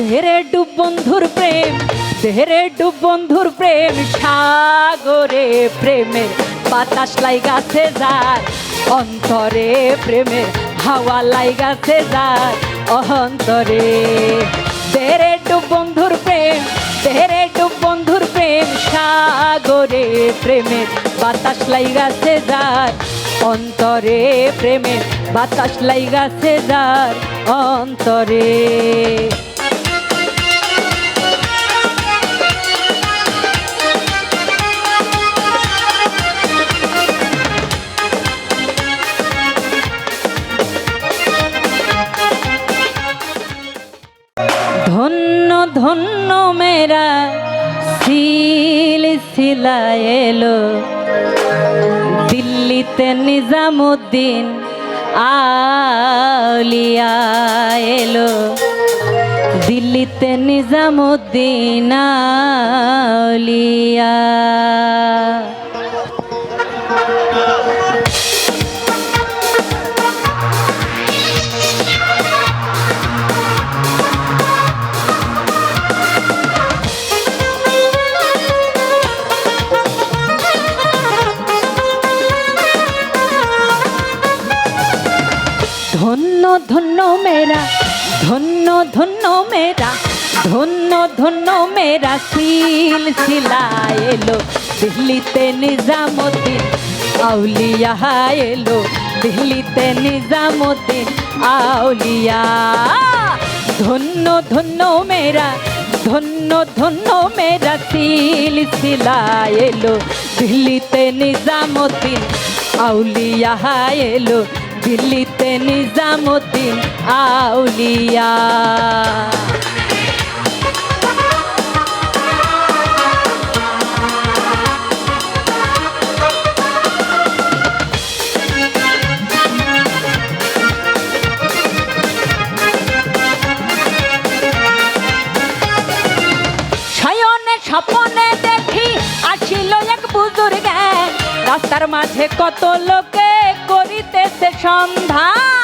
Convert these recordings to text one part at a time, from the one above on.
দেহেরে ডুব বন্ধুর প্রেম দেহেরে ডুব বন্ধুর প্রেম, সাগরে প্রেমের বাতাস লাইগাছে যায় অন্তরে প্রেমের হাওয়া লাইগাছে যার অন্তরে দেহেরে ডুব বন্ধুর প্রেম দেহেরে ডুব বন্ধুর প্রেম, সাগরে প্রেমের বাতাস লাইগাছে যায় অন্তরে প্রেমের বাতাস লাইগাছে যার, অন্তরে। ধন্য ধন্য মেরা সিল সিলা এলো। দিল্লিতে নিজামুদ্দিন আলিয়া এলো। দিল্লিতে নিজামুদ্দিন আলিয়া ধন্য মেরা, ধন্য ধন্য মেরা সিল সিলা এলো, দিল্লিতে নিজামুদ্দিন, আউলিয়া এলো, দিল্লিতে নিজামুদ্দিন, আউলিয়া। ধন্য ধন্য মেরা, ধন্য ধন্য মেরা সিল সিলা এলো, দিল্লিতে নিজামুদ্দিন, আউলিয়া এলো, দিল্লিতে নিজামুদ্দিন আউলিয়া। স্বপনে দেখি আসিল এক বুজুর্গ। রাস্তার মাঝে কত লোকে করিতেছে সন্ধান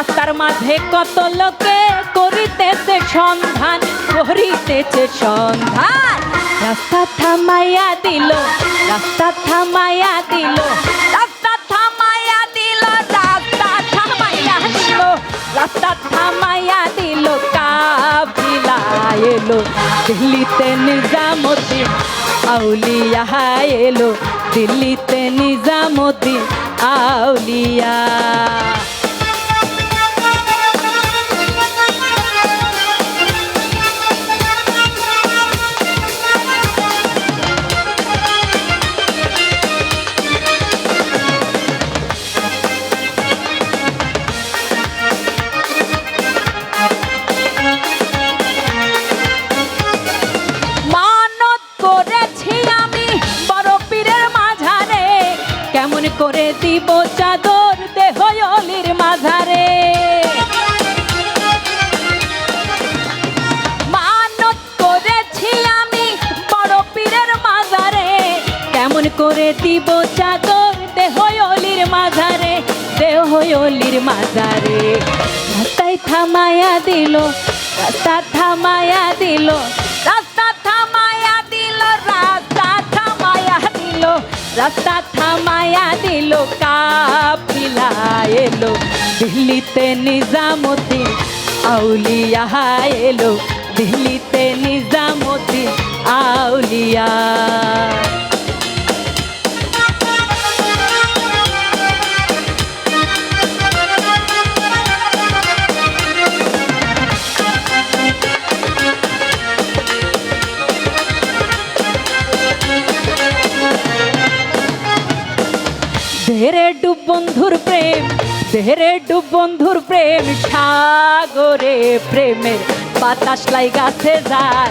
রাস্তার মাঝে কত লোকে করিতেছে সন্ধান করিতেছে সন্ধান। রাস্তা থামাইয়া দিল, রাস্তা থামাইয়া দিল, রাস্তা থামাইয়া দিল, রাস্তা থামাইয়া দিল, রাস্তা থামাইয়া দিল, কাফিলা এলো, দিল্লিতে নিজামতি আউলিয়া এলো, দিল্লিতে নিজামুদ্দিন, আউলিয়া। করে দিব চাদর দেহ অলির মাঝারে। করে দিব চাদর দেহ অলির মাঝারে দেহ অলির মাঝারে। রাস্তায় থামায়া দিল রাস্তা থামায়া দিল। রাস্তা থামায়া দিল কাফিলা এলো। দিল্লিতে নিজামুদ্দিন আউলিয়া এলো। দিল্লিতে নিজামুদ্দিন আউলিয়া। বন্ধুর প্রেম, দেহেরে ডুব বন্ধুর প্রেম, সাগরে প্রেমের বাতাস লাইগাছে যার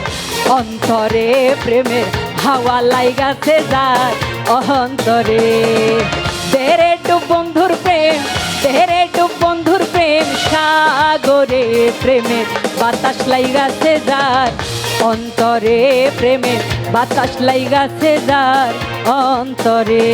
অন্তরে প্রেমের হাওয়া লাইগাছে যার অন্তরে দেহেরে ডুব বন্ধুর প্রেম, দেহেরে ডুব বন্ধুর প্রেম, সাগরে প্রেমের বাতাস লাইগাছে যার অন্তরে প্রেমের বাতাস লাইগাছে যার অন্তরে।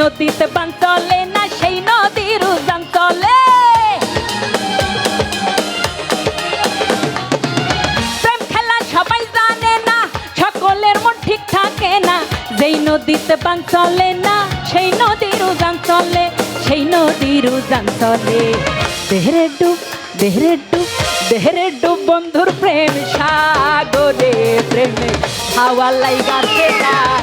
নদীতে বান চলে না, সেই নদীর উজান চলে। প্রেম খেলা সবাই জানে না, সকলের মন ঠিক থাকে না। যেই নদীতে বান চলে না, সেই নদীর উজান চলে, সেই নদীর উজান চলে। দেহরে ডুব দেহরে ডুব দেহরে ডুব বন্ধুর প্রেম সাগরে, প্রেমে হাওয়া লাইগাছে যার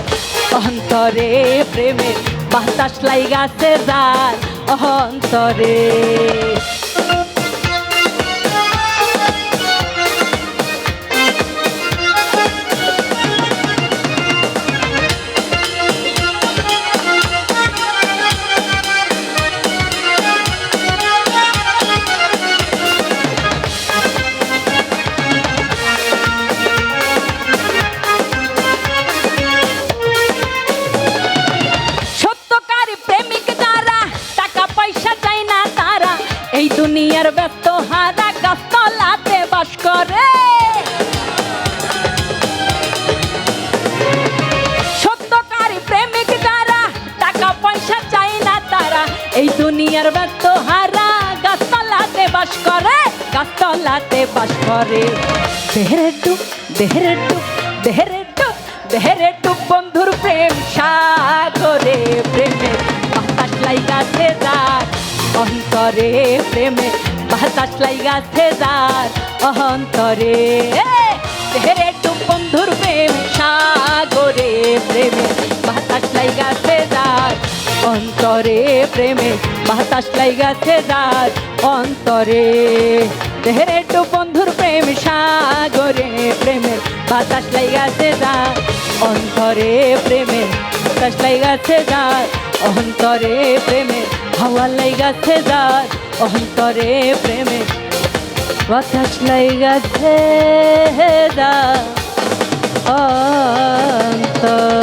অন্তরে প্রেমে বাতাস লাইগাছে যার অন্তরে গাছতলাতে বাস করে। দেহরে ডুব দেহরে ডুব দেহরে ডুব দেহরে ডুব বন্ধুর প্রেম সাগরে, প্রেমে বাতাস লাইগাছে যার অন্তরে প্রেমে বাতাস লাইগাছে যার অন্তরে দেহরে ডুব বন্ধুর প্রেম সাগরে, প্রেমে বাতাস লাইগাছে যার অন্তরে প্রেমে বাতাস লাইগাছে যার অন্তরে দেহরে ডুব বন্ধুর প্রেম, সাগরে প্রেমে বাতাস লাইগাছে যার অন্তরে প্রেমে বাতাস লাইগাছে যার অন্তরে প্রেমে হাওয়া লাইগাছে যার অন্তরে প্রেমে বাতাস লাইগাছে যার অন্তরে